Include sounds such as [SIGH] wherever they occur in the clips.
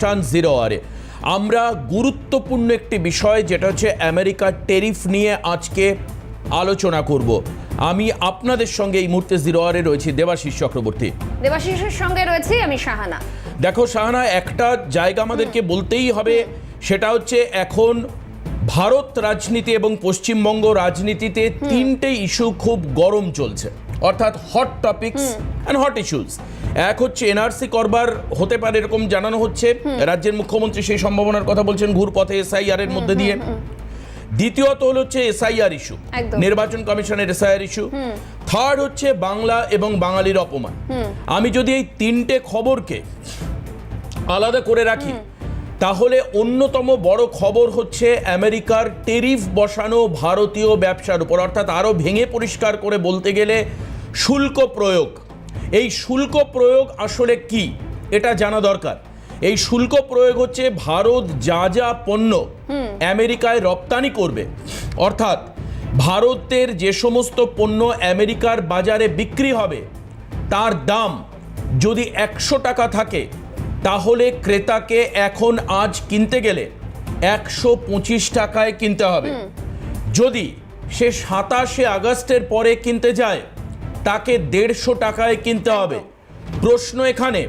চান জিরো আরে আমরা গুরুত্বপূর্ণ একটি বিষয় যেটা হচ্ছে আমেরিকার টেরিফ নিয়ে আজকে আলোচনা করব। আমি আপনাদের সঙ্গে এই মুহূর্তে জিরো আরে রয়েছি দেবাশিস চক্রবর্তী। দেবাশিসের সঙ্গে রয়েছি আমি শাহানা। দেখো শাহানা একটা জায়গা আমাদেরকে বলতেই হবে সেটা হচ্ছে এখন ভারত রাজনীতি এবং পশ্চিমবঙ্গ রাজনীতিতে তিনটে ইস্যু খুব গরম চলছে। অর্থাৎ hot topics and hot issues এক হচ্ছে এনআরসি করবার হতে পারে এরকম জানানো হচ্ছে। রাজ্যের মুখ্যমন্ত্রী সেই সম্ভাবনার কথা বলছেন ঘুরপথে এসআইআর এর মধ্যে দিয়ে। দ্বিতীয়ত হলো হচ্ছে এসআইআর ইস্যু নির্বাচন কমিশনের এসআইআর ইস্যু থার্ড হচ্ছে বাংলা এবং বাঙালির অপমান। আমি যদি এই তিনটে খবরকে আলাদা করে রাখি তাহলে অন্যতম বড় খবর হচ্ছে আমেরিকার টেরিফ বসানো ভারতীয় ব্যবসার উপর। অর্থাৎ আরও ভেঙে পরিষ্কার করে বলতে গেলে শুল্ক প্রয়োগ। এই শুল্ক প্রয়োগ আসলে কি? এটা জানা দরকার। এই শুল্ক প্রয়োগ হচ্ছে ভারত যা যা পণ্য আমেরিকায় রপ্তানি করবে। অর্থাৎ ভারতের যে সমস্ত পণ্য আমেরিকার বাজারে বিক্রি হবে তার দাম যদি একশো টাকা থাকে তাহলে ক্রেতাকে এখন আজ কিনতে গেলে একশো পঁচিশ টাকায় কিনতে হবে। যদি সে সাতাশে আগস্টের পরে কিনতে যায় তাকে দেড়শো টাকায় কিনতে হবে। প্রশ্ন এখানে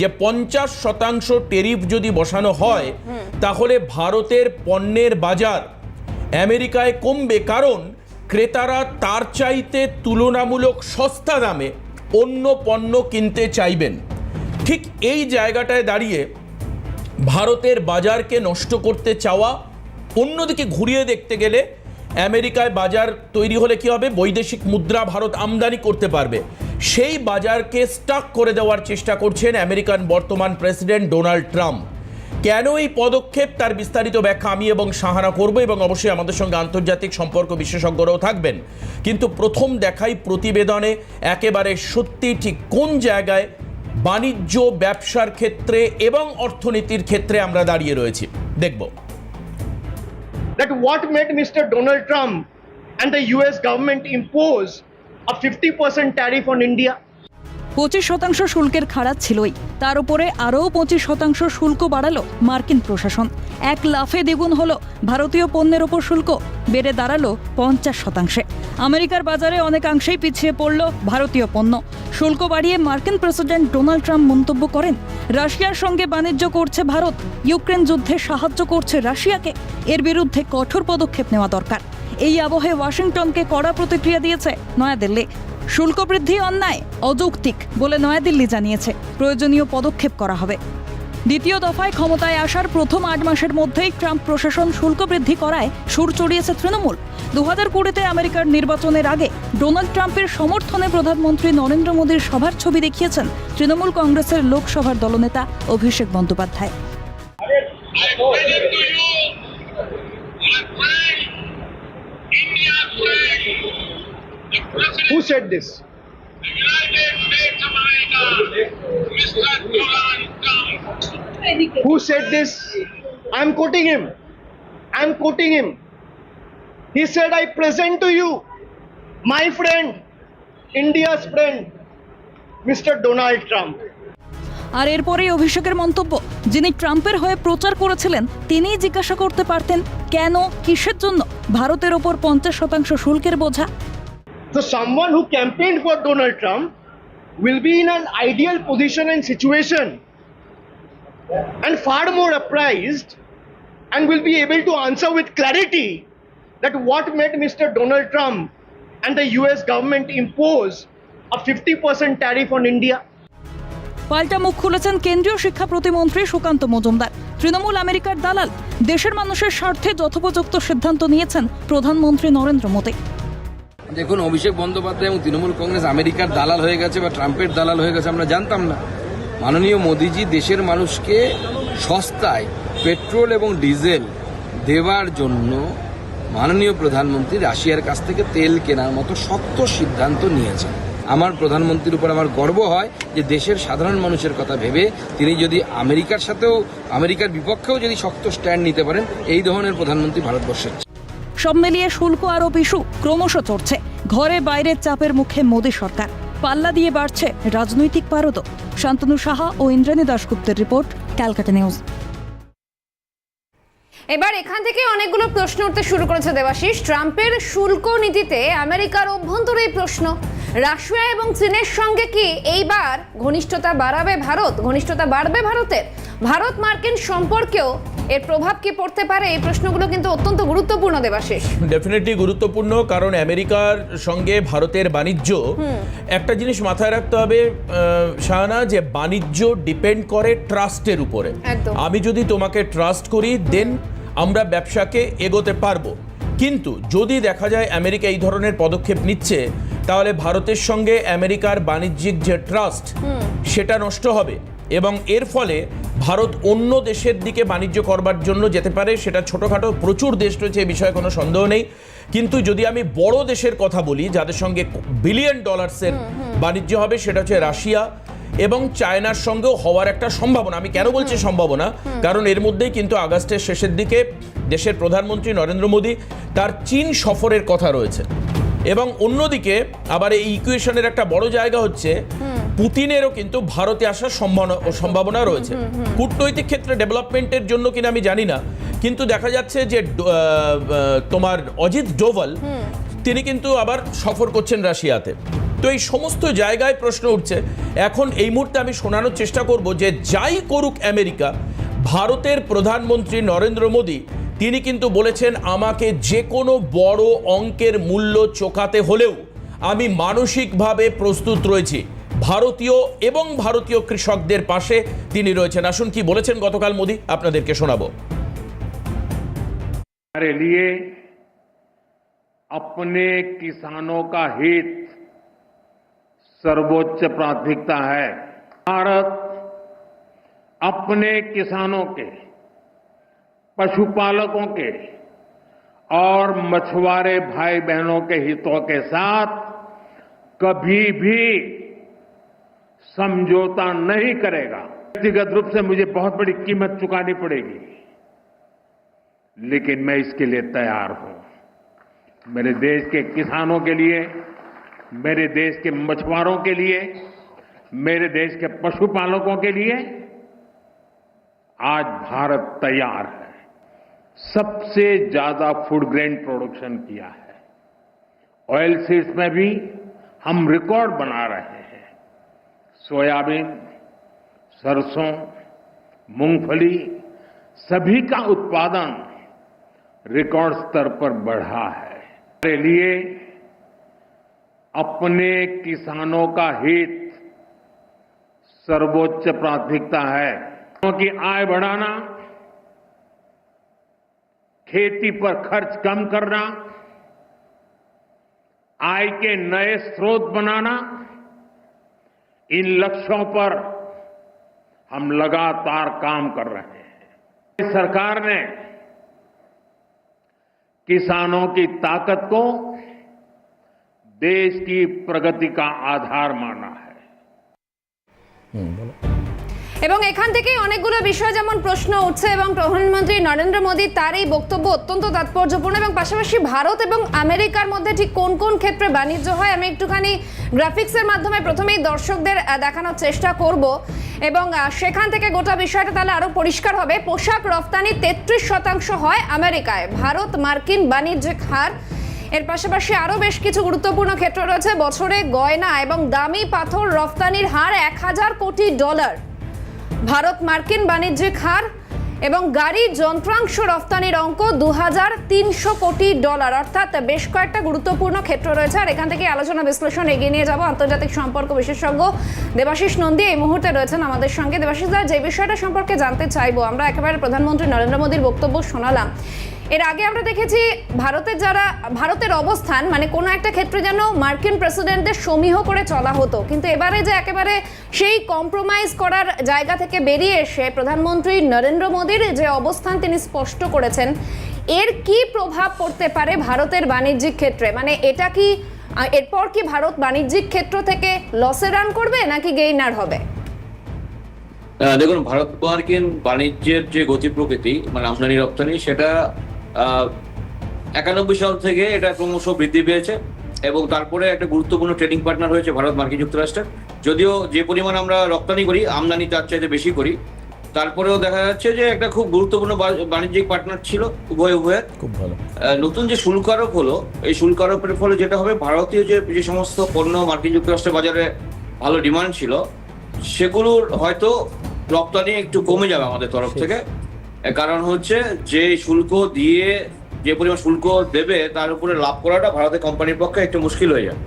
যে পঞ্চাশ শতাংশ টেরিফ যদি বসানো হয়, তাহলে ভারতের পণ্যের বাজার আমেরিকায় কমবে কারণ ক্রেতারা তার চাইতে তুলনামূলক সস্তা দামে অন্য পণ্য কিনতে চাইবেন। ঠিক এই জায়গাটায় দাঁড়িয়ে ভারতের বাজারকে নষ্ট করতে চাওয়া, অন্যদিকে ঘুরিয়ে দেখতে গেলে আমেরিকায় বাজার তৈরি হলে কি হবে? বৈদেশিক মুদ্রা ভারত আমদানি করতে পারবে। সেই বাজারকে স্টাক করে দেওয়ার চেষ্টা করছেন আমেরিকান বর্তমান প্রেসিডেন্ট ডোনাল্ড ট্রাম্প কেন এই পদক্ষেপ? তার বিস্তারিত ব্যাখ্যা আমি এবং সাহানা করব এবং অবশ্যই আমাদের সঙ্গে আন্তর্জাতিক সম্পর্ক বিশেষজ্ঞরাও থাকবেন। কিন্তু প্রথম দেখাই প্রতিবেদনে একেবারে সত্যি ঠিক কোন জায়গায় বাণিজ্য, ব্যবসার ক্ষেত্রে এবং অর্থনীতির ক্ষেত্রে আমরা দাঁড়িয়ে রয়েছি। দেখব। That what made Mr. Donald Trump and the US government impose a 50% tariff on India? পঁচিশ শতাংশ শুল্কের খারাপ ছিলই। তার উপরে আরও পঁচিশ শতাংশ শুল্ক বাড়ালো মার্কিন প্রশাসন। এক লাফে দ্বিগুণ হলো ভারতীয় পণ্যের ওপর শুল্ক, বেড়ে দাঁড়াল পঞ্চাশ শতাংশে। আমেরিকার বাজারে অনেকাংশেই পিছিয়ে পড়ল ভারতীয় পণ্য। শুল্ক বাড়িয়ে মার্কিন প্রেসিডেন্ট ডোনাল্ড ট্রাম্প মন্তব্য করেন, রাশিয়ার সঙ্গে বাণিজ্য করছে ভারত, ইউক্রেন যুদ্ধে সাহায্য করছে রাশিয়াকে। এর বিরুদ্ধে কঠোর পদক্ষেপ নেওয়া দরকার। এই আবহে ওয়াশিংটনকে কড়া প্রতিক্রিয়া দিয়েছে নয়াদিল্লি। শুল্ক বৃদ্ধি অন্যায় অযৌক্তিক বলে নয়াদিল্লি জানিয়েছে প্রয়োজনীয় পদক্ষেপ করা হবে দ্বিতীয় দফায় ক্ষমতায় আসার প্রথম আট মাসের মধ্যেই ট্রাম্প প্রশাসন শুল্ক বৃদ্ধি করায় সুর চড়িয়েছে তৃণমূল দু হাজার কুড়িতে আমেরিকার নির্বাচনের আগে ডোনাল্ড ট্রাম্পের সমর্থনে প্রধানমন্ত্রী নরেন্দ্র মোদীর সভার ছবি দেখিয়েছেন তৃণমূল কংগ্রেসের লোকসভার দলনেতা Abhishek Bandyopadhyay Donald Trump. Who said this? I'm quoting him. I'm quoting him. He said, I present to you my friend, India's friend, Mr. Donald Trump. আর এরপরেই অভিষেকের মন্তব্য যিনি ট্রাম্পের হয়ে প্রচার করেছিলেন তিনিই জিজ্ঞাসা করতে পারতেন কেন কিসের জন্য ভারতের ওপর পঞ্চাশ শতাংশ শুল্কের বোঝা So, someone who campaigned for Donald Trump will be in an ideal position and situation and far more apprised and will be able to answer with clarity that what made Mr. Donald Trump and the US government impose a 50% tariff on India. পাল্টা মুখ খুলেছেন কেন্দ্রীয় শিক্ষা প্রতিমন্ত্রী সুকান্ত মজুমদার তৃণমূল আমেরিকার দালাল দেশের মানুষের স্বার্থে যথোপযুক্ত সিদ্ধান্ত নিয়েছেন প্রধানমন্ত্রী নরেন্দ্র মোদী দেখুন, অভিষেক বন্দ্যোপাধ্যায় এবং তৃণমূল কংগ্রেস আমেরিকার দালাল হয়ে গেছে বা ট্রাম্পের দালাল হয়ে গেছে, আমরা জানতাম না। মাননীয় মোদিজি দেশের মানুষকে সস্তায় পেট্রোল এবং ডিজেল দেওয়ার জন্য মাননীয় প্রধানমন্ত্রী রাশিয়ার কাছ থেকে তেল কেনার মতো শক্ত সিদ্ধান্ত নিয়েছেন। আমার প্রধানমন্ত্রীর উপর আমার গর্ব হয় যে দেশের সাধারণ মানুষের কথা ভেবে তিনি যদি আমেরিকার সাথেও, আমেরিকার বিপক্ষেও যদি শক্ত স্ট্যান্ড নিতে পারেন, এই ধরনের প্রধানমন্ত্রী ভারতবর্ষের সব মিলিয়ে শুল্ক আরও ইস্যু ক্রমশ চড়ছে। ঘরে বাইরের চাপের মুখে মোদী সরকার। পাল্লা দিয়ে বাড়ছে রাজনৈতিক পারদ শান্তনু সাহা ও ইন্দ্রাণী দাশগুপ্তের রিপোর্ট, ক্যালকাটা নিউজ। এবার এখান থেকে অনেকগুলো প্রশ্ন উঠতে শুরু করেছে দেবাশিস। ট্রাম্পের শুল্ক নীতিতে আমেরিকার অভ্যন্তরেই প্রশ্ন। রাশিয়া এবং চীনের সঙ্গে কি এইবার ঘনিষ্ঠতা বাড়াবে ভারত? ঘনিষ্ঠতা বাড়বে ভারতের? ভারত মার্কিন সম্পর্কেও এর প্রভাব কি পড়তে পারে? এই প্রশ্নগুলো কিন্তু অত্যন্ত গুরুত্বপূর্ণ দেবাশিস। ডেফিনেটলি গুরুত্বপূর্ণ কারণ আমেরিকার সঙ্গে ভারতের বাণিজ্য। একটা জিনিস মাথায় রাখতে হবে শাহানা যে বাণিজ্য ডিপেন্ড করে ট্রাস্টের উপরে। আমি যদি তোমাকে ট্রাস্ট করি দেন আমরা ব্যবসাকে এগোতে পারব। কিন্তু যদি দেখা যায় আমেরিকা এই ধরনের পদক্ষেপ নিচ্ছে তাহলে ভারতের সঙ্গে আমেরিকার বাণিজ্যিক যে ট্রাস্ট সেটা নষ্ট হবে। এবং এর ফলে ভারত অন্য দেশের দিকে বাণিজ্য করবার জন্য যেতে পারে সেটা ছোটোখাটো প্রচুর দেশ রয়েছে এ বিষয়ে কোনো সন্দেহ নেই। কিন্তু যদি আমি বড় দেশের কথা বলি যাদের সঙ্গে বিলিয়ন ডলার্সের বাণিজ্য হবে সেটা হচ্ছে রাশিয়া। এবং চায়নার সঙ্গেও হওয়ার একটা সম্ভাবনা। আমি কেন বলছি সম্ভাবনা? কারণ এর মধ্যেই কিন্তু আগস্টের শেষের দিকে দেশের প্রধানমন্ত্রী নরেন্দ্র মোদী তার চীন সফরের কথা রয়েছে। এবং অন্যদিকে আবার এই ইকুয়েশনের একটা বড় জায়গা হচ্ছে পুতিনেরও কিন্তু ভারতে আসার সম্ভাবনা সম্ভাবনা রয়েছে। কূটনৈতিক ক্ষেত্রে ডেভেলপমেন্টের জন্য কিনা আমি জানি না কিন্তু দেখা যাচ্ছে যে তোমার অজিত ডোভাল তিনি কিন্তু আবার সফর করছেন রাশিয়াতে। তো এই সমস্ত জায়গায় প্রশ্ন উঠছে, এখন এই মুহূর্তে আমি শোনানোর চেষ্টা করব যে যাই করুক আমেরিকা, ভারতের প্রধানমন্ত্রী নরেন্দ্র মোদী, তিনি কিন্তু বলেছেন আমাকে যে কোনো বড় অঙ্কের মূল্য চোকাতে হলেও আমি মানসিকভাবে প্রস্তুত রয়েছি। ভারতীয় এবং ভারতীয় কৃষকদের পাশে তিনি রয়েছেন। আসুন কি বলেছেন গতকাল মোদী? আপনাদেরকে শোনাবো। अपने किसानों का हित सर्वोच्च प्राथमिकता है। भारत अपने किसानों के, पशुपालकों के और मछुआरे भाई बहनों के हितों के साथ कभी भी समझौता नहीं करेगा। व्यक्तिगत रूप से मुझे बहुत बड़ी कीमत चुकानी पड़ेगी, लेकिन मैं इसके लिए तैयार हूँ। मेरे देश के किसानों के लिए, मेरे देश के मछुआरों के लिए, मेरे देश के पशुपालकों के लिए आज भारत तैयार है। सबसे ज़्यादा फ़ूड ग्रेन प्रोडक्शन किया है। ऑयल सीड्स में भी हम रिकॉर्ड बना रहे हैं। सोयाबीन, सरसों, मूंगफली, सभी का उत्पादन रिकॉर्ड स्तर पर बढ़ा है। हमारे लिए अपने किसानों का हित सर्वोच्च प्राथमिकता है। क्योंकि आय बढ़ाना, खेती पर खर्च कम करना, आय के नए स्रोत बनाना, इन लक्ष्यों पर हम लगातार काम कर रहे हैं। सरकार ने किसानों की ताकत को देश की प्रगति का आधार माना है। এবং এখান থেকেই অনেকগুলো বিষয় যেমন প্রশ্ন উঠছে এবং প্রধানমন্ত্রী নরেন্দ্র মোদী তার এই বক্তব্য অত্যন্ত তাৎপর্যপূর্ণ এবং পাশাপাশি ভারত এবং আমেরিকার মধ্যে ঠিক কোন কোন ক্ষেত্রে বাণিজ্য হয় আমি একটুখানি গ্রাফিক্সের মাধ্যমে প্রথমেই দর্শকদের দেখানোর চেষ্টা করব। এবং সেখান থেকে গোটা বিষয়টা তাহলে আরও পরিষ্কার হবে। পোশাক রপ্তানি তেত্রিশ শতাংশ হয় আমেরিকায়। ভারত মার্কিন বাণিজ্যিক হার। এর পাশাপাশি আরও বেশ কিছু গুরুত্বপূর্ণ ক্ষেত্র রয়েছে। বছরে গয়না এবং দামি পাথর রপ্তানির হার এক হাজার কোটি ডলার। ভারত মার্কিন বাণিজ্যিক হার এবং গাড়ি যন্ত্রাংশ রফতানির অঙ্ক দু হাজার তিনশো কোটি ডলার। অর্থাৎ বেশ কয়েকটা গুরুত্বপূর্ণ ক্ষেত্র রয়েছে। আর এখান থেকে আলোচনা বিশ্লেষণ এগিয়ে নিয়ে যাব। আন্তর্জাতিক সম্পর্ক বিশেষজ্ঞ দেবাশিস নন্দী এই মুহূর্তে রয়েছেন আমাদের সঙ্গে। দেবাশিস দা, যে বিষয়টা সম্পর্কে জানতে চাইব, আমরা একেবারে প্রধানমন্ত্রী নরেন্দ্র মোদীর বক্তব্য শোনালাম। এর আগে আমরা দেখেছি ভারতের যারা, ভারতের অবস্থান মানে কোনো একটা ক্ষেত্রে যেন মার্কিন প্রেসিডেন্টদের সমীহ করে চলা হতো। কিন্তু এবারে যে একেবারে সেই কম্প্রোমাইজ করার জায়গা থেকে বেরিয়ে এসে প্রধানমন্ত্রী নরেন্দ্র মোদীর যে অবস্থান তিনি স্পষ্ট করেছেন, এর কি প্রভাব পড়তে পারে ভারতের বাণিজ্যিক ক্ষেত্রে? মানে এটা কি, এরপর কি ভারত বাণিজ্যিক ক্ষেত্র থেকে লসে রান করবে নাকি গেইনার হবে? দেখুন ভারত মার্কিন বাণিজ্যের যে গতি প্রকৃতি মানে আমদানি রপ্তানি সেটা একানব্বই সাল থেকে এটা ক্রমশ বৃদ্ধি পেয়েছে এবং তারপরে একটা গুরুত্বপূর্ণ ট্রেডিং পার্টনার হয়েছে ভারত মার্কিন যুক্তরাষ্ট্রের। যদিও যে পরিমাণ আমরা রপ্তানি করি আমদানি তার চাইতে বেশি করি তারপরেও দেখা যাচ্ছে যে একটা খুব গুরুত্বপূর্ণ বাণিজ্যিক পার্টনার ছিল উভয় উভয়ের। খুব ভালো। নতুন যে শুল্ক আরোপ হলো এই শুল্ক আরোপের ফলে যেটা হবে ভারতীয় যে যে সমস্ত পণ্য মার্কিন যুক্তরাষ্ট্রের বাজারে ভালো ডিমান্ড ছিল সেগুলোর হয়তো রপ্তানি একটু কমে যাবে আমাদের তরফ থেকে। কারণ হচ্ছে যে শুল্ক দিয়ে যে পরিমাণ শুল্ক দেবে তার উপরে লাভ করাটা ভারতের কোম্পানির পক্ষে একটু মুশকিল হয়ে যাবে।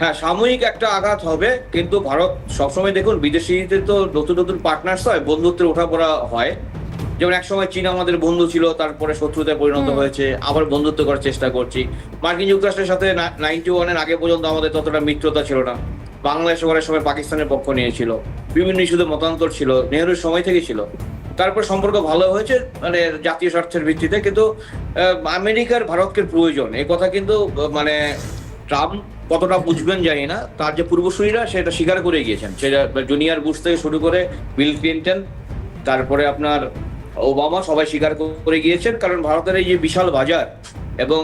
হ্যাঁ সাময়িক একটা আঘাত হবে কিন্তু ভারত সবসময় দেখুন বিদেশিদের তো নতুন নতুন পার্টনার্স হয় বন্ধুত্বের ওঠাপড়া হয়। যেমন একসময় চীন আমাদের বন্ধু ছিল তারপরে শত্রুতে পরিণত হয়েছে আবার বন্ধুত্ব করার চেষ্টা করছি। মার্কিন যুক্তরাষ্ট্রের সাথে নাইনটি ওয়ানের আগে পর্যন্ত আমাদের ততটা মিত্রতা ছিল না। বাংলাদেশ সময় পাকিস্তানের পক্ষ নিয়েছিল বিভিন্ন ইস্যুতে মতান্তর ছিল নেহরুর সময় থেকে ছিল। তারপর সম্পর্ক ভালো হয়েছে মানে জাতীয় স্বার্থের ভিত্তিতে, কিন্তু আমেরিকার ভারতকে প্রয়োজন এই কথা কিন্তু মানে ট্রাম্প কতটা বুঝবেন জানি না, তার যে পূর্বসূরীরা সেটা স্বীকার করে গিয়েছেন, সেটা জুনিয়র বুশ থেকে শুরু করে বিল ক্লিন্টন, তারপরে আপনার ওবামা, সবাই স্বীকার করে গিয়েছেন, কারণ ভারতের এই যে বিশাল বাজার এবং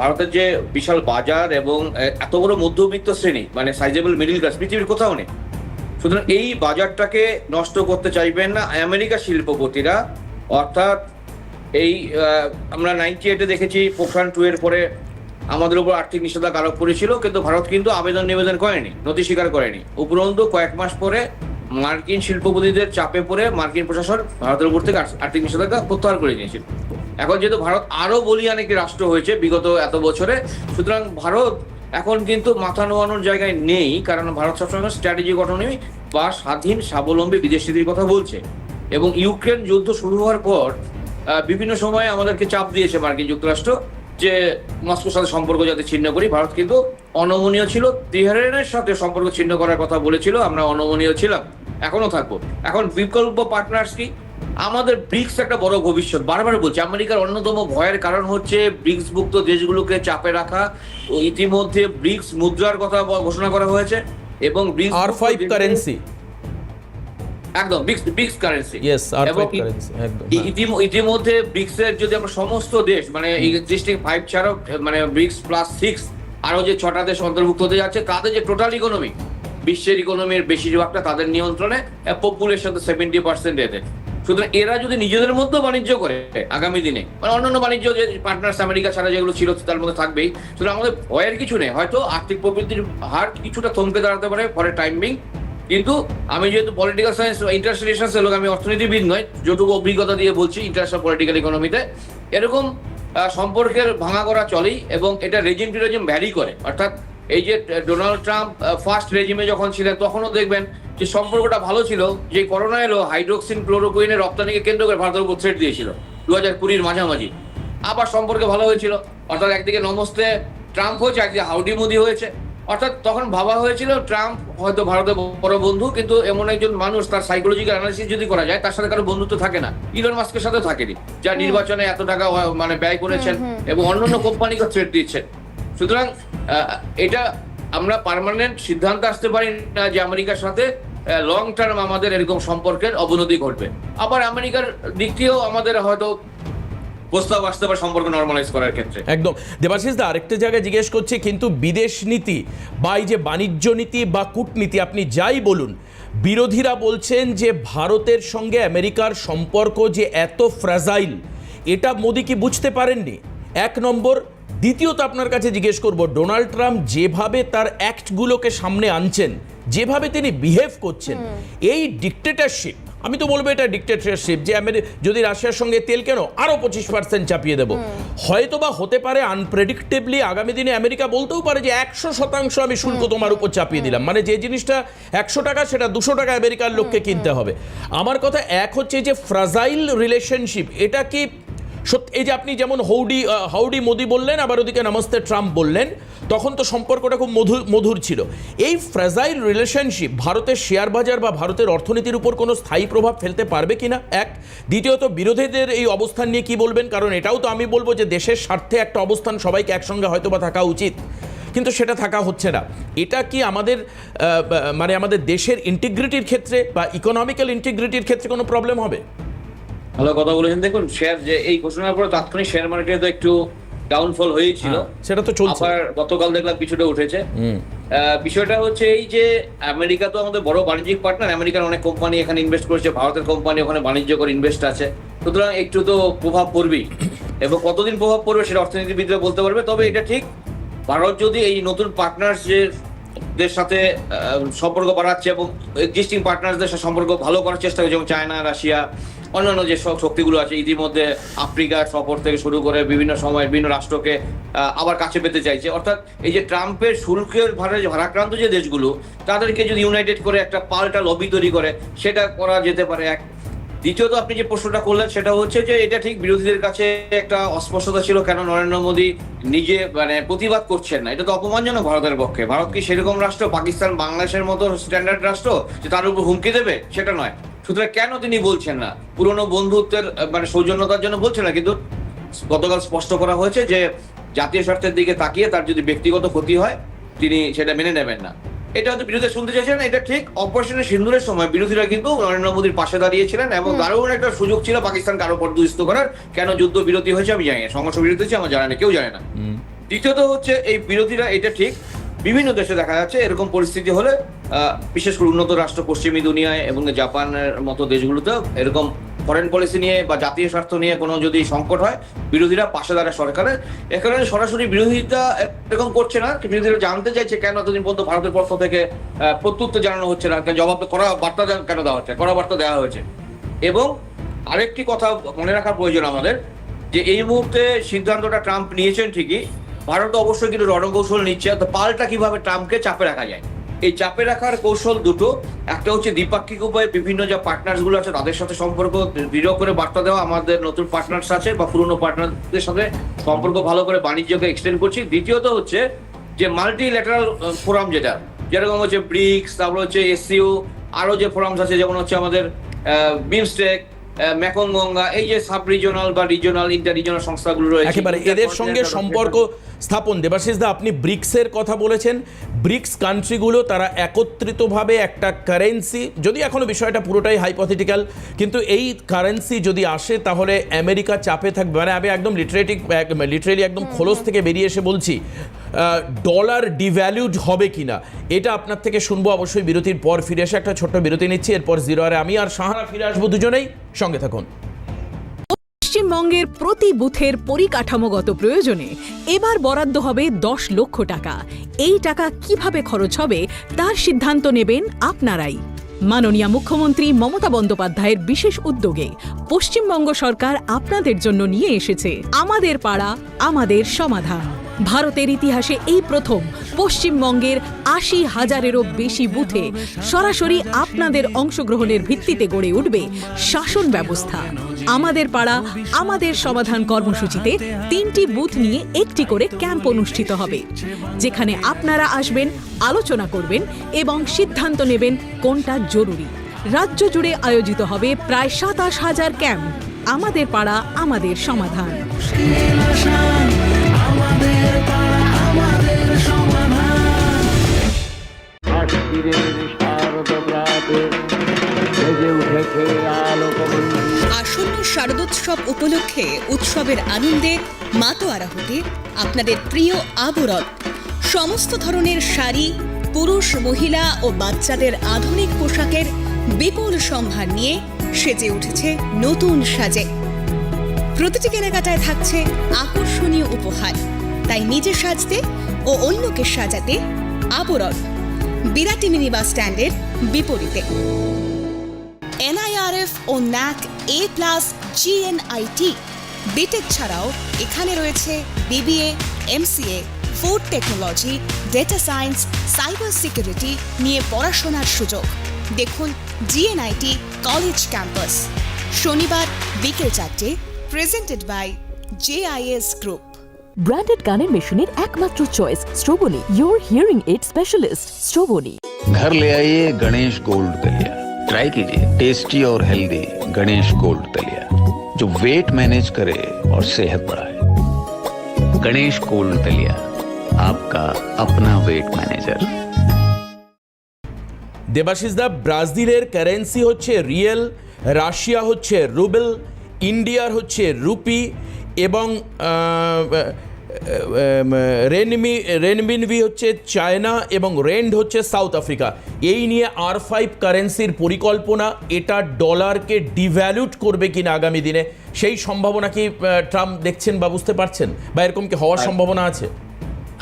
ভারতের যে বিশাল বাজার এবং এত বড় মধ্যবিত্ত শ্রেণি মানে সাইজেবল মিডিল ক্লাস পৃথিবীর কোথাও নেই সুতরাং এই বাজারটাকে নষ্ট করতে চাইবেন না আমেরিকা শিল্পপতিরা। অর্থাৎ এই আমরা নাইনটি এইটে দেখেছি পোখরান টু এর পরে আমাদের উপর আর্থিক নিষেধাজ্ঞা আরোপ করেছিল, কিন্তু ভারত কিন্তু আবেদন নিবেদন করেনি, নথি স্বীকার করেনি। উপরন্তু কয়েক মাস পরে মার্কিন শিল্পপতিদের চাপে পড়ে মার্কিন প্রশাসন ভারতের উপর থেকে আর্থিক নিষেধাজ্ঞা প্রত্যাহার করে নিয়েছিল। এখন যেহেতু ভারত আরও বলিয়ান একটি রাষ্ট্র হয়েছে বিগত এত বছরে, সুতরাং ভারত এখন কিন্তু মাথা নোয়ানোর জায়গায় নেই, কারণ ভারত সবসময় স্ট্র্যাটেজি গঠনে বা স্বাধীন, স্বাবলম্বী বিদেশিদের কথা বলছে। এবং ইউক্রেন যুদ্ধ শুরু হওয়ার পর বিভিন্ন সময় আমাদেরকে চাপ দিয়েছে মার্কিন যুক্তরাষ্ট্র যে মস্কোর সাথে সম্পর্ক যাতে ছিন্ন করি। ভারত কিন্তু অনমনীয় ছিল। তেহরানের সাথে সম্পর্ক ছিন্ন করার কথা বলেছিল। আমরা অনমনীয় ছিলাম। এখনও থাকব। এখন বিকল্প পার্টনার্স কি? আমাদের ব্রিক্স একটা বড় ভবিষ্যৎ। বারবার বলছি আমেরিকার অন্যতম ভয়ের কারণ হচ্ছে ব্রিক্স মুক্ত দেশগুলোকে চাপে রাখা। ইতিমধ্যে ব্রিক্স মুদ্রার কথা ঘোষণা করা হয়েছে এবং ব্রিক্স আর ফাইভ কারেন্সি একদম BRICS BRICS currency yes R five currency একদম হ্যাঁ। ইতিম- ইতিমধ্যে ব্রিক্সের যদি আমরা সমস্ত দেশ মানে এক্সিস্টিং ফাইভ ছাড়াও মানে ব্রিক্স প্লাস সিক্স আরও যে ছটা দেশ অন্তর্ভুক্ত হতে যাচ্ছে তাদের যে টোটাল ইকোনমি বিশ্বের ইকোনমির বেশিরভাগটা তাদের নিয়ন্ত্রণে পপুলেশন সেভেন্টি পার্সেন্ট এতে সুতরাং এরা যদি নিজেদের মধ্যে বাণিজ্য করে আগামী দিনে মানে অন্যান্য বাণিজ্য যে পার্টনার্স আমেরিকা ছাড়া যেগুলো ছিল তার মধ্যে থাকবেই, সুতরাং আমাদের ভয়ের কিছু নেই। হয়তো আর্থিক প্রবৃত্তির হার কিছুটা থমকে দাঁড়াতে পারে পরে টাইমিং কিন্তু আমি যেহেতু পলিটিক্যাল সায়েন্স ইন্টারন্যাশনাল লোক, আমি অর্থনীতিবিদ নয় যতটুকু অভিজ্ঞতা দিয়ে বলছি ইন্টারন্যাশনাল পলিটিক্যাল ইকোনমিতে এরকম সম্পর্কের ভাঙা করা চলেই এবং এটা রেজিম টু রেজিম ভ্যারি করে। অর্থাৎ এই যে ডোনাল্ড ট্রাম্প ফার্স্ট রেজিমে যখন ছিলেন, তখনও দেখবেন যে সম্পর্কটা ভালো ছিল যে করোনা এলো হাইড্রোক্সিন ক্লোরোকুইনের রপ্তানিকে কেন্দ্র করে ভারতের উপর থ্রেট দিয়েছিল দু হাজার কুড়ির মাঝামাঝি। আবার সম্পর্কে ভালো হয়েছিল অর্থাৎ একদিকে নমস্তে ট্রাম্প হয়েছে একদিকে হাউডি মোদি হয়েছে। অর্থাৎ তখন ভাবা হয়েছিল ট্রাম্প হয়তো ভারতের বড় বন্ধু কিন্তু এমন একজন মানুষ তার সাইকোলজিক্যাল অ্যানালিসিস যদি করা যায় তার সাথে কারও বন্ধুত্ব থাকে না। ইলন মাস্কের সাথে থাকেনি যা নির্বাচনে এত টাকা মানে ব্যয় করেছেন এবং অন্যান্য কোম্পানিকে থ্রেট দিচ্ছেন। সুতরাং এটা আমরা পার্মানেন্ট সিদ্ধান্ত আসতে পারি না যে আমেরিকার সাথে লং টার্ম আমাদের এরকম সম্পর্কের অবনতি ঘটবে। আবার আমেরিকার দিক থেকেও আমাদের হয়তো প্রস্তাব আসতে পারে সম্পর্ক নর্মালাইজ করার ক্ষেত্রে। একদম। দেবাশিস দা, আরেকটা জায়গায় জিজ্ঞেস করছি, কিন্তু বিদেশ নীতি বা এই যে বাণিজ্য নীতি বা কূটনীতি, আপনি যাই বলুন, বিরোধীরা বলছেন যে ভারতের সঙ্গে আমেরিকার সম্পর্ক যে এত ফ্রাজাইল এটা মোদি কি বুঝতে পারেননি? এক নম্বর, দ্বিতীয়ত আপনার কাছে জিজ্ঞেস করব, ডোনাল্ড ট্রাম্প যেভাবে তার অ্যাক্টগুলোকে সামনে আনছেন যেভাবে তিনি বিহেভ করছেন এই ডিকটেটারশিপ আমি তো বলব এটা ডিকটেটরশিপ যে আমেরি যদি রাশিয়ার সঙ্গে তেল কেন আরও পঁচিশ পার্সেন্ট চাপিয়ে দেবো। হয়তো বা হতে পারে আনপ্রেডিক্টেবলি আগামী দিনে আমেরিকা বলতেও পারে যে একশো শতাংশ আমি শুল্ক তোমার উপর চাপিয়ে দিলাম। মানে যে জিনিসটা একশো টাকা সেটা দুশো টাকা আমেরিকার লোককে কিনতে হবে। আমার কথা এক হচ্ছে যে ফ্রাজাইল রিলেশনশিপ এটা কি সত্যি এই যে আপনি যেমন হৌডি হাউডি মোদি বললেন আবার ওদিকে নমস্তে ট্রাম্প বললেন তখন তো সম্পর্কটা খুব মধুর মধুর ছিল। এই ফ্রাজাইল রিলেশনশিপ ভারতের শেয়ার বাজার বা ভারতের অর্থনীতির উপর কোনো স্থায়ী প্রভাব ফেলতে পারবে কিনা? এক, দ্বিতীয়ত বিরোধীদের এই অবস্থান নিয়ে কি বলবেন? কারণ এটাও তো আমি বলব যে দেশের স্বার্থে একটা অবস্থান সবাইকে একসঙ্গে হয়তো বা থাকা উচিত। কিন্তু সেটা থাকা হচ্ছে না। এটা কি আমাদের মানে আমাদের দেশের ইন্টিগ্রিটির ক্ষেত্রে বা ইকোনমিক্যাল ইন্টিগ্রিটির ক্ষেত্রে কোনো প্রবলেম হবে? ভালো কথা বলেছেন। দেখুন শেয়ার যে এই ঘোষণার পরে তাৎক্ষণিক শেয়ার মার্কেটে তো একটু ডাউনফল হয়েছিল। হ্যাঁ, সেটা তো চলছে। আবার গতকাল দেখলাম কিছুটা উঠেছে। বিষয়টা হচ্ছে এই যে আমেরিকা তো আমাদের বড় বাণিজ্যিক পার্টনার আমেরিকার অনেক কোম্পানি এখানে ইনভেস্ট করেছে ভারতের কোম্পানি ওখানে বাণিজ্য করে ইনভেস্ট আছে। সুতরাং একটু তো প্রভাব পড়বেই। এবং কতদিন প্রভাব পড়বে সেটা অর্থনীতিবিদরা বলতে পারবে তবে এটা ঠিক ভারত যদি এই নতুন পার্টনার্স যে দের সাথে সম্পর্ক বাড়াচ্ছে এবং এক্সিস্টিং পার্টনারদের সাথে সম্পর্ক ভালো করার চেষ্টা করছে যেমন চায়না রাশিয়া অন্যান্য যে সব শক্তিগুলো আছে, ইতিমধ্যে আফ্রিকার সফর থেকে শুরু করে বিভিন্ন সময় বিভিন্ন রাষ্ট্রকে আবার কাছে পেতে চাইছে। অর্থাৎ এই যে ট্রাম্পের শুল্কের ভারে ভারাক্রান্ত যে দেশগুলো, তাদেরকে যদি ইউনাইটেড করে একটা পাল্টা লবি তৈরি করে, সেটা করা যেতে পারে। এক দ্বিতীয়ত আপনি যে প্রশ্নটা করলেন, সেটা হচ্ছে যে এটা ঠিক বিরোধীদের কাছে একটা অস্পষ্টতা ছিল, কেন নরেন্দ্র মোদী নিজে মানে প্রতিবাদ করছেন না? এটা তো অপমানজনক ভারতের পক্ষে। ভারত কি সেরকম রাষ্ট্র? পাকিস্তান বাংলাদেশের মতো স্ট্যান্ডার্ড রাষ্ট্র যে তার উপর হুমকি দেবে? সেটা নয়। সুতরাং কেন তিনি বলছেন না? পুরনো বন্ধুত্বের মানে সৌজন্যতার জন্য বলছেন না কিন্তু গতকাল স্পষ্ট করা হয়েছে যে জাতীয় স্বার্থের দিকে তাকিয়ে তার যদি ব্যক্তিগত ক্ষতি হয় তিনি সেটা মেনে নেবেন না। এটা হয়তো বিরোধী শুনতে চাইছেন এটা ঠিক অপারেশনের সিন্দুরের সময় বিরোধীরা কিন্তু নরেন্দ্র মোদীর পাশে দাঁড়িয়েছিলেন এবং দারুণ একটা সুযোগ ছিল পাকিস্তানকে আরও পর্যুস্ত করার। কেন যুদ্ধ বিরতি হয়েছে আমি জানি না সংঘর্ষ বিরতি হয়েছে আমার জানা নেই কেউ জানে না। দ্বিতীয়ত হচ্ছে এই বিরোধীরা এটা ঠিক বিভিন্ন দেশে দেখা যাচ্ছে এরকম পরিস্থিতি হলে বিশেষ করে উন্নত রাষ্ট্র পশ্চিমী দুনিয়ায় এবং জাপানের মতো দেশগুলোতে এরকম ফরেন পলিসি নিয়ে বা জাতীয় স্বার্থ নিয়ে কোনো যদি সংকট হয়, বিরোধীরা পাশে দাঁড়ায় সরকারের। এখানে সরাসরি বিরোধিতা এরকম করছে না বিরোধীরা জানতে চাইছে কেন এতদিন পর্যন্ত ভারতের পক্ষ থেকে প্রত্যুত্তর জানানো হচ্ছে না জবাব করা বার্তা কেন দেওয়া হচ্ছে করা বার্তা দেওয়া হয়েছে। এবং আরেকটি কথা মনে রাখার প্রয়োজন আমাদের, যে এই মুহূর্তে সিদ্ধান্তটা ট্রাম্প নিয়েছেন ঠিকই ভারত অবশ্যই কিন্তু রণকৌশল নিচ্ছে। তো পাল্টা কীভাবে ট্রাম্পকে চাপে রাখা যায়? এই চাপে রাখার কৌশল দুটো। একটা হচ্ছে দ্বিপাক্ষিক উপায়ে বিভিন্ন যে পার্টনার্সগুলো আছে তাদের সাথে সম্পর্ক দৃঢ় করে বার্তা দেওয়া। আমাদের নতুন পার্টনার্স আছে বা পুরনো পার্টনারদের সাথে সম্পর্ক ভালো করে বাণিজ্যকে এক্সটেন্ড করছি। দ্বিতীয়ত হচ্ছে যে মাল্টি ল্যাটারাল ফোরাম যেটা যেরকম হচ্ছে ব্রিক্স তারপর হচ্ছে এসসিও আরও যে ফোরামস আছে যেমন হচ্ছে আমাদের বিমস্টেক মেকং গঙ্গা এই যে সাব রিজনাল বা রিজনাল ইন্টার রিজনাল সংস্থাগুলো রয়েছে। একেবারে এদের সঙ্গে সম্পর্ক স্থাপন দেবাশিস দা আপনি ব্রিক্সের কথা বলেছেন। ব্রিক্স কান্ট্রিগুলো তারা একত্রিতভাবে একটা কারেন্সি যদি এখনও বিষয়টা পুরোটাই হাইপোথেটিক্যাল কিন্তু এই কারেন্সি যদি আসে তাহলে আমেরিকা চাপে থাকবে। মানে আমি একদম লিটারেটিক লিটারেলি একদম খোলস থেকে বেরিয়ে এসে বলছি ডলার ডিভ্যালুড হবে কিনা এটা আপনার থেকে শুনব অবশ্যই বিরতির পর। ফিরে এসে একটা ছোট্ট বিরতি নিচ্ছি এরপর জিরো আরে আমি আর সাহারা ফিরে আসব দুজনেই। সঙ্গে থাকুন। পশ্চিমবঙ্গের প্রতি বুথের পরিকাঠামোগত প্রয়োজনে এবার বরাদ্দ হবে দশ লক্ষ টাকা। এই টাকা কীভাবে খরচ হবে তার সিদ্ধান্ত নেবেন আপনারাই। মাননীয় মুখ্যমন্ত্রী মমতা বন্দ্যোপাধ্যায়ের বিশেষ উদ্যোগে পশ্চিমবঙ্গ সরকার আপনাদের জন্য নিয়ে এসেছে। আমাদের পাড়া, আমাদের সমাধান। ভারতের ইতিহাসে এই প্রথম পশ্চিমবঙ্গের আশি হাজারেরও বেশি বুথে সরাসরি আপনাদের অংশগ্রহণের ভিত্তিতে গড়ে উঠবে শাসন ব্যবস্থা। আমাদের পাড়া, আমাদের সমাধান কর্মসূচিতে তিনটি বুথ নিয়ে একটি করে ক্যাম্প অনুষ্ঠিত হবে, যেখানে আপনারা আসবেন, আলোচনা করবেন এবং সিদ্ধান্ত নেবেন কোনটা জরুরি। রাজ্য জুড়ে আয়োজিত হবে প্রায় সাতাশ হাজার ক্যাম্প। আমাদের পাড়া, আমাদের সমাধান। আসন্ন শারদোৎসব উপলক্ষে উৎসবের আনন্দে মাতোয়ারা হতে আপনাদের প্রিয় আবরণ। সমস্ত ধরনের শাড়ি, পুরুষ, মহিলা ও বাচ্চাদের আধুনিক পোশাকের বিপুল সম্ভার নিয়ে সেজে উঠেছে নতুন সাজে। প্রতিটি কেনাকাটায় থাকছে আকর্ষণীয় উপহার। তাই নিজে সাজতে ও অন্যকে সাজাতে আবরণ। বিরাটি মিনি বাস স্ট্যান্ডের বিপরীতে। NIRF O NAAC A plus GNIT BTech ছাড়াও এখানে রয়েছে BBA, MCA, food technology, data science, cyber security নিয়ে পড়াশোনার সুযোগ। দেখুন জিএনআইটি কলেজ ক্যাম্পাস। শনিবার বিকেল চারটে presented by JIS group branded গানের মেশিনের একমাত্র চয়েস স্ট্রোবনি ইয়োর হিয়ারিং এইড স্পেশালিস্ট স্ট্রোবনি घर ले आइए गणेश गोल्ड दलिया ट्राई कीजिए टेस्टी और हेल्दी गणेश गोल्ड दलिया जो वेट मैनेज करे और सेहत बढ़ाए गणेश गोल्ड दलिया आपका अपना वेट मैनेजर দেবাশিস দা ব্রাজিলের কারেন্সি হচ্ছে রিয়েল রাশিয়া হচ্ছে রুবেল ইন্ডিয়ার হচ্ছে রুপি এবং আহ, রেনমি রেনবিনভি হচ্ছে চায়না এবং রেন্ড হচ্ছে সাউথ আফ্রিকা এই নিয়ে আর ফাইভ কারেন্সির পরিকল্পনা এটা ডলারকে ডিভ্যালুট করবে কিনা আগামী দিনে সেই সম্ভাবনা কি ট্রাম্প দেখছেন বা বুঝতে পারছেন? বা এরকম কি হওয়ার সম্ভাবনা আছে?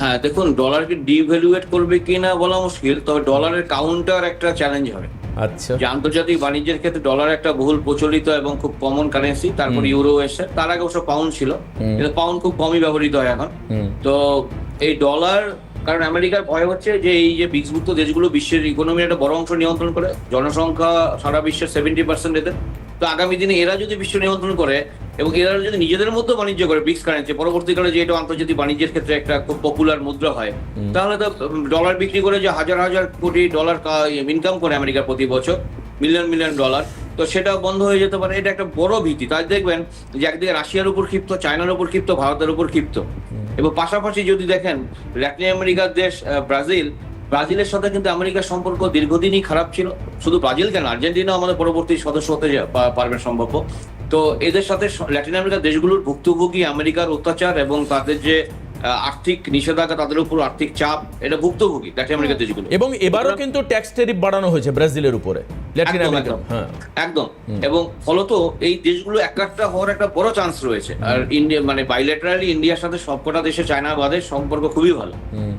হ্যাঁ দেখুন ডলারকে ডিভ্যালুয়েট করবে কিনা বলা মুশকিল তবে ডলারের কাউন্টার একটা চ্যালেঞ্জ হবে। আচ্ছা। যে আন্তর্জাতিক বাণিজ্যের ক্ষেত্রে ডলার একটা বহুল প্রচলিত এবং খুব কমন কারেন্সি তারপর ইউরো এসে তার আগে অবশ্য পাউন্ড ছিল কিন্তু পাউন্ড খুব কমই ব্যবহৃত হয় এখন। তো এই ডলার কারণ আমেরিকার ভয় হচ্ছে যে এই যে ব্রিক্সভুক্ত দেশগুলো বিশ্বের ইকোনমির একটা বড় অংশ নিয়ন্ত্রণ করে জনসংখ্যা সারা বিশ্বের সেভেন্টি পার্সেন্ট এদের। তো আগামী দিনে এরা যদি বিশ্ব নিয়ন্ত্রণ করে এবং এরা যদি নিজেদের মধ্যে বাণিজ্য করে ব্রিক্স কারেন্সি পরবর্তীকালে যে এটা আন্তর্জাতিক বাণিজ্যের ক্ষেত্রে একটা খুব পপুলার মুদ্রা হয় তাহলে তো ডলার বিক্রি করে যে হাজার হাজার কোটি ডলার ইনকাম করে আমেরিকা প্রতি বছর মিলিয়ন মিলিয়ন ডলার তো সেটা বন্ধ হয়ে যেতে পারে। এটা একটা বড় ভীতি। তাই দেখবেন যে একদিকে রাশিয়ার উপর ক্ষিপ্ত চায়নার উপর ক্ষিপ্ত ভারতের উপর ক্ষিপ্ত। এবং পাশাপাশি যদি দেখেন ল্যাটিন আমেরিকার দেশ ব্রাজিল ব্রাজিলের সাথে কিন্তু আমেরিকার সম্পর্ক দীর্ঘদিনই খারাপ ছিল। শুধু ব্রাজিল কেন? আর্জেন্টিনা আমাদের পরবর্তী সদস্য হতে পারবে সম্ভব। তো এদের সাথে ল্যাটিন আমেরিকার দেশগুলোর ভুক্তভোগী আমেরিকার অত্যাচার এবং তাদের যে আর্থিক নিষেধাজ্ঞা তাদের উপর আর্থিক চাপ এটা ভুক্তভোগী ল্যাটিন আমেরিকার দেশগুলো। এবং এবারও কিন্তু ট্যাক্স টেরিফ বাড়ানো হয়েছে ব্রাজিলের উপরে ল্যাটিন একদম, আমেরিকা একদম। হ্যাঁ। এবং ফলত এই দেশগুলো একটা হওয়ার একটা বড় চান্স রয়েছে। আর ইন্ডিয়া মানে বাইলেটারালি ইন্ডিয়ার সাথে সবকটা দেশে চায়না বাদে সম্পর্ক খুবই ভালো।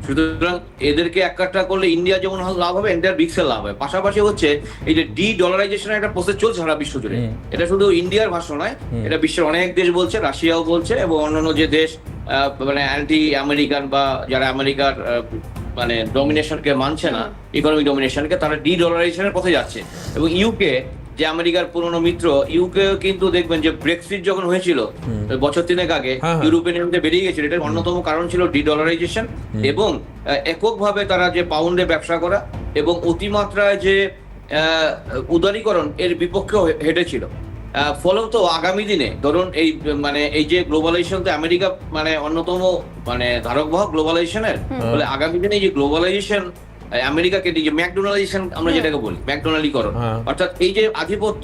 সুতরাং এদেরকে এক একটা করলে ইন্ডিয়া যেমন লাভ হবে ইন্ডিয়ার ব্রিক্সের লাভ হবে। পাশাপাশি হচ্ছে এই যে ডি ডলারাইজেশনের একটা প্রসেস চলছে সারা বিশ্ব জুড়ে। এটা শুধু ইন্ডিয়ার ভাষ্য নয় এটা বিশ্বের অনেক দেশ বলছে রাশিয়াও বলছে এবং অন্যান্য যে দেশ মানে অ্যান্টি আমেরিকান বা যারা আমেরিকার মানে ডমিনেশনকে মানছে না ইকোনমিক ডমিনেশনকে তারা ডি ডলারাইজেশনের পথে যাচ্ছে। এবং ইউকে যে আমেরিকার পুরনো মিত্র ইউকে কিন্তু দেখবেন যে ব্রেক্সিট যখন হয়েছিল বছর তিনেক আগে হ্যাঁ, হ্যাঁ। ইউরোপিয়ান ইউনিয়ন বেরিয়ে গেছিল এটার অন্যতম কারণ ছিল ডি ডলারাইজেশন এবং এককভাবে তারা যে পাউন্ডে ব্যবসা করা এবং অতিমাত্রায় যে আহ, উদারীকরণ এর বিপক্ষে হেঁটেছিল। ফলত আগামী দিনে ধরুন এই মানে এই যে গ্লোবালাইজেশন তো আমেরিকা মানে অন্যতম মানে ধারক বাহক গ্লোবালাইজেশনের ফলে আগামী দিনে এই যে গ্লোবালাইজেশন আমেরিকাকে যে ম্যাকডোনালাইজেশন আমরা যেটাকে বলি ম্যাকডোনালিকরণ হ্যাঁ। অর্থাৎ এই যে আধিপত্য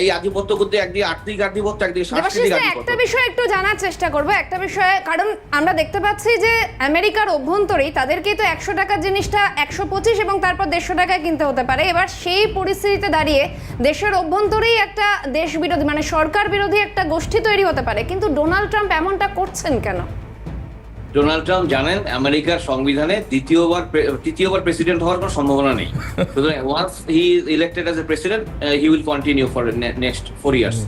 এই আধিপত্য করতে একদিকে আর্থিক আধিপত্য একদিকে সাংস্কৃতিক আধিপত্য। একটা বিষয় একটু জানার চেষ্টা করব একটা বিষয়ে কারণ আমরা দেখতে পাচ্ছি যে আমেরিকার অভ্যন্তরেই তাদেরকেই তো একশো টাকার জিনিসটা একশো পঁচিশ এবং তারপর দেড়শো টাকায় কিনতে হতে পারে। এবার সেই পরিস্থিতিতে দাঁড়িয়ে দেশের অভ্যন্তরেই একটা দেশ বিরোধী মানে সরকার বিরোধী একটা গোষ্ঠী তৈরি হতে পারে। কিন্তু ডোনাল্ড ট্রাম্প এমনটা করছেন কেন? ডোনাল্ড ট্রাম্প জানেন আমেরিকার সংবিধানে দ্বিতীয়বার তৃতীয়বার প্রেসিডেন্ট হওয়ার কোনো সম্ভাবনা নেই। [LAUGHS] সুতরাং once he elected as a president he will continue for next four years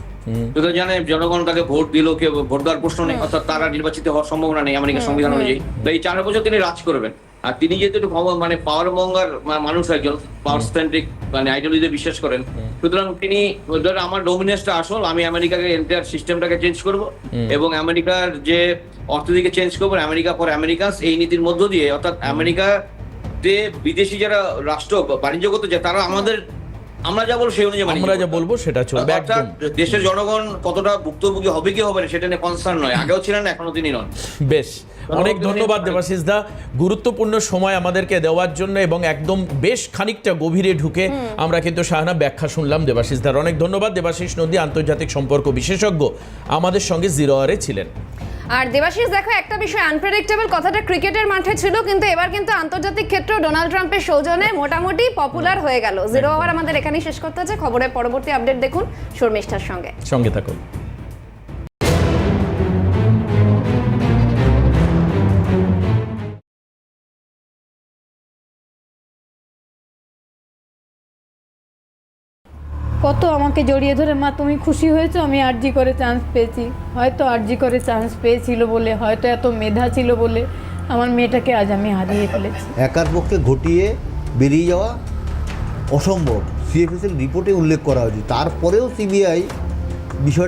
সুতরাং জানেন জনগণ তাকে ভোট দিল কে ভোট দেওয়ার প্রশ্ন নেই অর্থাৎ তারা নির্বাচিত হওয়ার সম্ভাবনা নেই আমেরিকার সংবিধান অনুযায়ী। তো এই চার বছর তিনি রাজ করবেন। আর তিনি যেহেতু একটু মানে পাওয়ার মঙ্গার মানুষ একজন পাওয়ার সেন্ট্রিক মানে আইডিওলজিতে বিশ্বাস করেন। সুতরাং তিনি ধর আমার ডোমিনেন্সটা আসল আমি আমেরিকাকে এন্টায়ার সিস্টেমটাকে চেঞ্জ করব এবং আমেরিকার যে অর্থনীতিকে চেঞ্জ করব আমেরিকা ফর আমেরিকাস এই নীতির মধ্য দিয়ে অর্থাৎ আমেরিকা যে বিদেশি যারা রাষ্ট্র বা বাণিজ্য করতে যায় তারা আমাদের আমরা যা বলব সেই অনুযায়ী আমরা যা বলব সেটা চলবে অর্থাৎ একদম। দেশের জনগণ কতটা ভুক্তভোগী হবে কি হবে না সেটা নিয়ে কনসার্ন নয়। আগেও ছিলেন এখনও তিনি নন। বেশ অনেক ধন্যবাদ। দেবাশিস দা। গুরুত্বপূর্ণ সময় আমাদেরকে দেওয়ার জন্য এবং একদম বেশ খানিকটা গভীরে ঢুকে আমরা কিন্তু শাহানা ব্যাখ্যা শুনলাম দেবাশিস দার। অনেক ধন্যবাদ দেবাশিস নদী আন্তর্জাতিক সম্পর্ক বিশেষজ্ঞ। আমাদের সঙ্গে জিরো আওয়ারে ছিলেন। আর দেবাশিস, দেখো, একটা বিষয় আনপ্রেডিক্টেবল কথাটা ক্রিকেটের মাঠে ছিল, কিন্তু এবার কিন্তু আন্তর্জাতিক ক্ষেত্রেও ডোনাল্ড ট্রাম্পের সৌজনে মোটামুটি পপুলার হয়ে গেল। জিরো ওভার আমাদের এখানেই শেষ করতে হচ্ছে। খবরের পরবর্তী আপডেট দেখুন শর্মিষ্ঠার সঙ্গে। সঙ্গে থাকুন। কত আমাকে জড়িয়ে ধরে, মা, তুমি খুশি হয়েছো? আমি আরজি করে চান্স পেয়েছি। হয়তো আরজি করে চান্স পেয়েছিল বলে, হয়তো এত মেধা ছিল বলে আমার মেয়েটাকে আজ আমি হারিয়ে ফেলেছি। একার পক্ষে ঘটিয়ে বেরিয়ে যাওয়া অসম্ভব। সিএফএসএল রিপোর্টে উল্লেখ করা হয়েছে। তারপরেও সিবিআই বিষয়টা